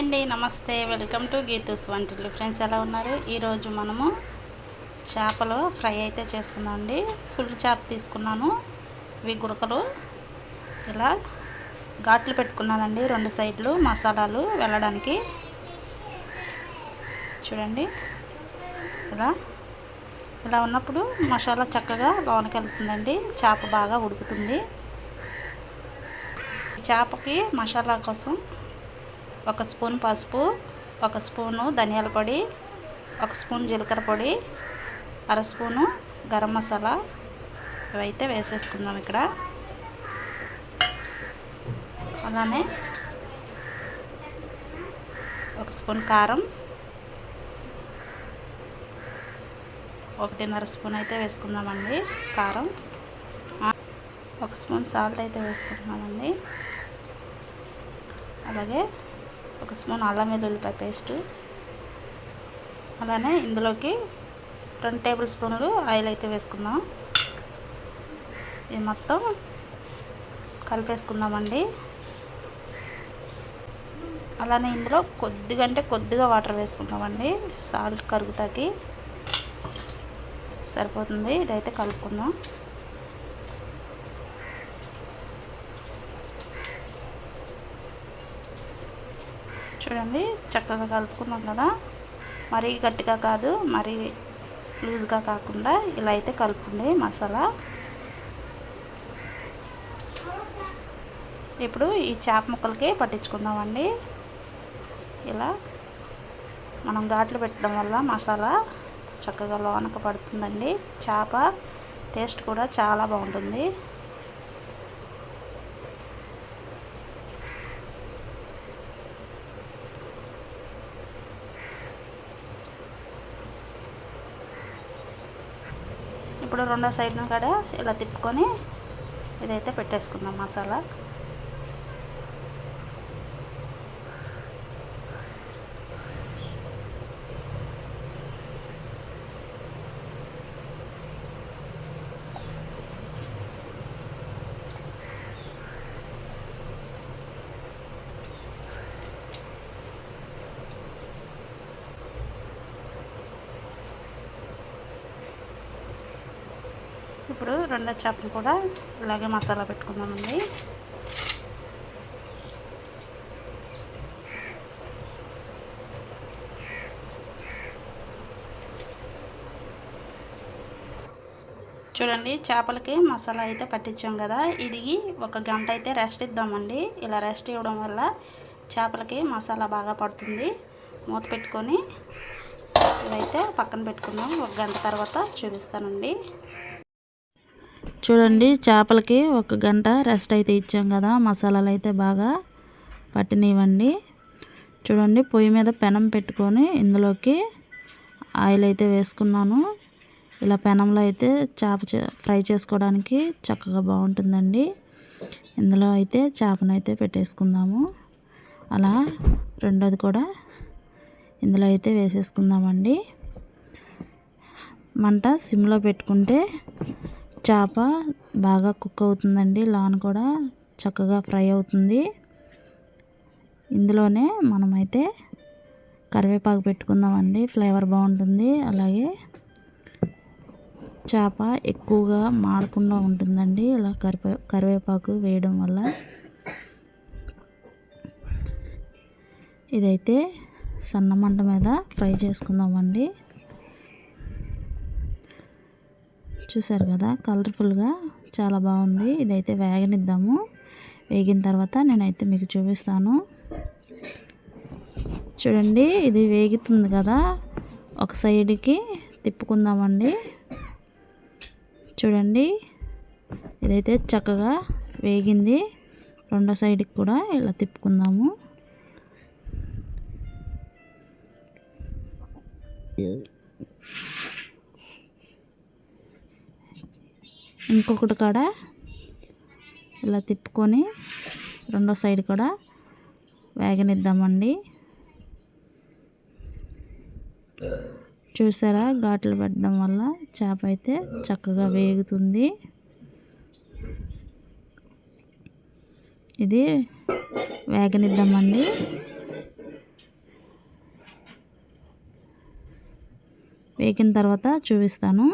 అండి నమస్తే. Welcome to Geethu's వంటిల్లు. ఫ్రెండ్స్ ఎలా ఉన్నారు? ఈరోజు మనము చేపలు ఫ్రై అయితే చేసుకున్నామండి ఫుల్ చేప తీసుకున్నాను. ఇవి గురకలు. ఇలా ఘాట్లు పెట్టుకున్నానండి. రెండు సైడ్లు మసాలాలు వెళ్ళడానికి. చూడండి. ఇలా ఇలా ఉన్నప్పుడు మసాలా చక్కగా లోనకి వెళ్తుందండి. చేప బాగా ఉడుకుతుంది. చేపకి మసాలా కోసం ఒక స్పూన్ పసుపు ఒక స్పూను ధనియాల పొడి ఒక స్పూన్ జీలకర్ర పొడి అర స్పూను గరం మసాలా. ఇవైతే వేసేసుకుందాం ఇక్కడ. అలానే ఒక స్పూన్ కారం ఒకటిన్నర స్పూన్ అయితే వేసుకుందామండి కారం. ఒక స్పూన్ సాల్ట్ అయితే వేసుకుంటున్నామండి అలాగే ఒక స్పూన్ అల్లం వెల్లుల్లిపాయ పేస్ట్. అలానే ఇందులోకి రెండు టేబుల్ స్పూన్లు ఆయిల్ అయితే వేసుకుందాం. ఇది మొత్తం కలిపేసుకుందామండి. అలానే ఇందులో కొద్దిగా అంటే కొద్దిగా వాటర్ వేసుకుందామండి. సాల్ట్ కరుగుతాకి సరిపోతుంది. ఇదైతే కలుపుకుందాం. చూడండి చక్కగా కలుపుకున్నాం కదా. మరీ గట్టిగా కాదు మరీ లూజ్గా కాకుండా ఇలా అయితే కలుపుకుంది మసాలా. ఇప్పుడు ఈ చేప ముక్కలకి పట్టించుకుందామండి. ఇలా మనం ఘాట్లు పెట్టడం వల్ల మసాలా చక్కగా లోనక పడుతుందండి. చేప టేస్ట్ కూడా చాలా బాగుంటుంది. ఇప్పుడు రెండో సైడ్ను కూడా ఇలా తిప్పుకొని ఇదైతే పెట్టేసుకుందాం మసాలా. ఇప్పుడు రెండో చేపను కూడా ఇలాగే మసాలా పెట్టుకుందామండి. చూడండి చేపలకి మసాలా అయితే పట్టించాం కదా. ఇదిగి ఒక గంట అయితే రెస్ట్ ఇద్దామండి. ఇలా రెస్ట్ ఇవ్వడం వల్ల చేపలకి మసాలా బాగా పడుతుంది. మూత పెట్టుకొని ఇదైతే పక్కన పెట్టుకుందాం. ఒక గంట తర్వాత చూపిస్తానండి. చూడండి చేపలకి ఒక గంట రెస్ట్ అయితే ఇచ్చాం కదా. మసాలాలు అయితే బాగా పట్టినివ్వండి. చూడండి పొయ్యి మీద పెనం పెట్టుకొని ఇందులోకి ఆయిల్ అయితే వేసుకున్నాను. ఇలా పెనంలో అయితే చేప ఫ్రై చేసుకోవడానికి చక్కగా బాగుంటుందండి. ఇందులో అయితే చేపను అయితే పెట్టేసుకుందాము. అలా రెండోది కూడా ఇందులో అయితే వేసేసుకుందామండి. మంట సిమ్లో పెట్టుకుంటే చేప బాగా కుక్ అవుతుందండి. లాన్ కూడా చక్కగా ఫ్రై అవుతుంది. ఇందులోనే మనమైతే కరివేపాకు పెట్టుకుందామండి. ఫ్లేవర్ బాగుంటుంది. అలాగే చేప ఎక్కువగా మాడకుండా ఉంటుందండి. ఇలా కరివే కరివేపాకు వేయడం వల్ల. ఇదైతే సన్న మంట మీద ఫ్రై చేసుకుందామండి. చూసారు కదా కలర్ఫుల్గా చాలా బాగుంది. ఇదైతే వేగనిద్దాము. వేగిన తర్వాత నేనైతే మీకు చూపిస్తాను. చూడండి ఇది వేగుతుంది కదా. ఒక సైడ్కి తిప్పుకుందామండి. చూడండి ఇదైతే చక్కగా వేగింది. రెండో సైడ్కి కూడా ఇలా తిప్పుకుందాము. ఇంకొకటి కాడ ఇలా తిప్పుకొని రెండో సైడ్ కూడా వేగనిద్దామండి. చూసారా? ఘాట్లు పెట్టడం వల్ల చేప అయితే చక్కగా వేగుతుంది. ఇది వేగనిద్దామండి. వేగిన తర్వాత చూపిస్తాను.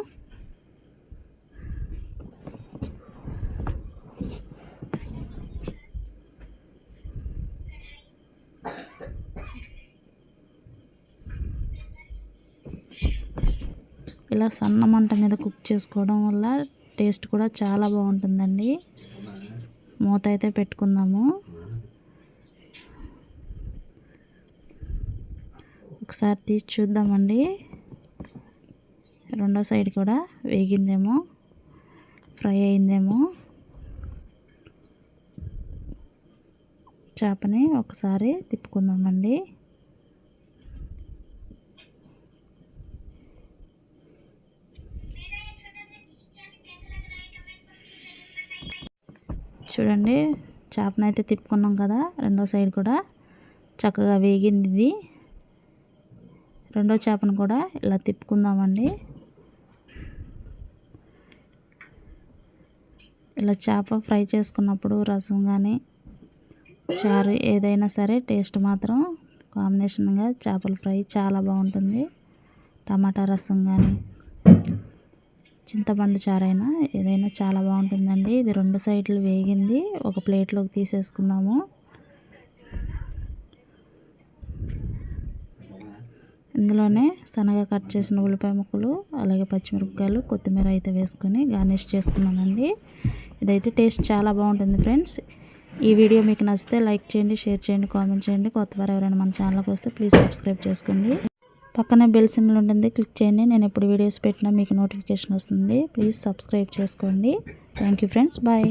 ఇలా సన్న మంట మీద కుక్ చేసుకోవడం వల్ల టేస్ట్ కూడా చాలా బాగుంటుందండి. మూత అయితే పెట్టుకుందాము. ఒకసారి తీసి చూద్దామండి. రెండో సైడ్ కూడా వేగిందేమో ఫ్రై అయిందేమో. చేపని ఒకసారి తిప్పుకుందామండి. చూడండి. చేపనైతే తిప్పుకున్నాం కదా రెండో సైడ్ కూడా చక్కగా వేగింది ఇది రెండో చేపను కూడా ఇలా తిప్పుకుందామండి. ఇలా చేప ఫ్రై చేసుకున్నప్పుడు రసం కానీ చారు ఏదైనా సరే టేస్ట్ మాత్రం కాంబినేషన్గా చేపల ఫ్రై చాలా బాగుంటుంది. టమాటా రసం కానీ చింతపండు చారైనా ఏదైనా చాలా బాగుంటుందండి. ఇది రెండు సైడ్లు వేగింది. ఒక ప్లేట్లోకి తీసేసుకున్నాము ఇందులోనే సన్నగా కట్ చేసిన ఉల్లిపాయ ముక్కలు అలాగే పచ్చిమిరపకాయలు కొత్తిమీర అయితే వేసుకొని గార్నిష్ చేసుకున్నానండి. ఇదైతే టేస్ట్ చాలా బాగుంటుంది ఫ్రెండ్స్. ఈ వీడియో మీకు నచ్చితే లైక్ చేయండి షేర్ చేయండి కామెంట్ చేయండి. కొత్తవారు ఎవరైనా మన ఛానల్కి వస్తే ప్లీజ్ సబ్స్క్రైబ్ చేసుకోండి. పక్కన బెల్ సింబల్ ఉంటుంది క్లిక్ చేయండి. నేను ఎప్పుడు వీడియోస్ పెట్టినా మీకు నోటిఫికేషన్ వస్తుంది. ప్లీజ్ సబ్స్క్రైబ్ చేసుకోండి. Thank friends bye